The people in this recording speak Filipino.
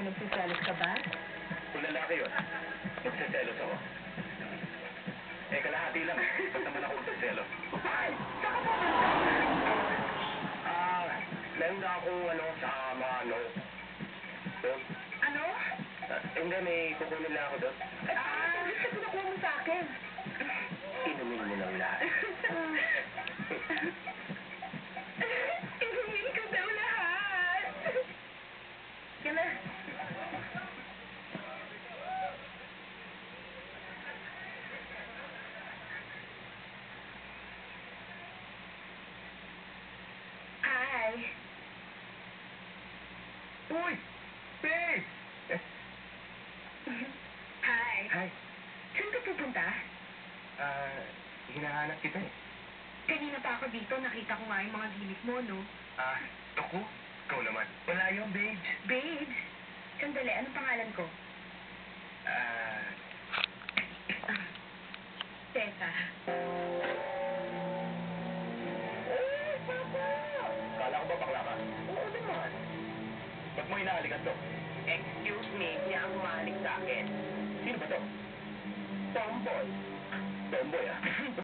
sa akin, nagsiselos ka ba? Kung lalaki yun, magsiselos ako. Eh, kalahati lang. Ba't naman ako po Ah, meron na akong ano sa mga ano. Doon. Ano? Ah, hindi, may kukunin lang ako doon. Ah, gusto ko nakuha mo sa akin. Hi. Uy! Babe! Hi. Hi. Saan ka pupunta? Ah, hinahanap kita eh. Kanina pa ako dito, nakita ko nga yung mga gimmick mo, no? Ah, ako? Ikaw naman. Wala yung babes. Babes, sandali, anong pangalan ko? Ah, Tessa. Hinahalikan to? Excuse me, siya ang humalik sa akin. Sino ba to? Tomboy. Tomboy ah.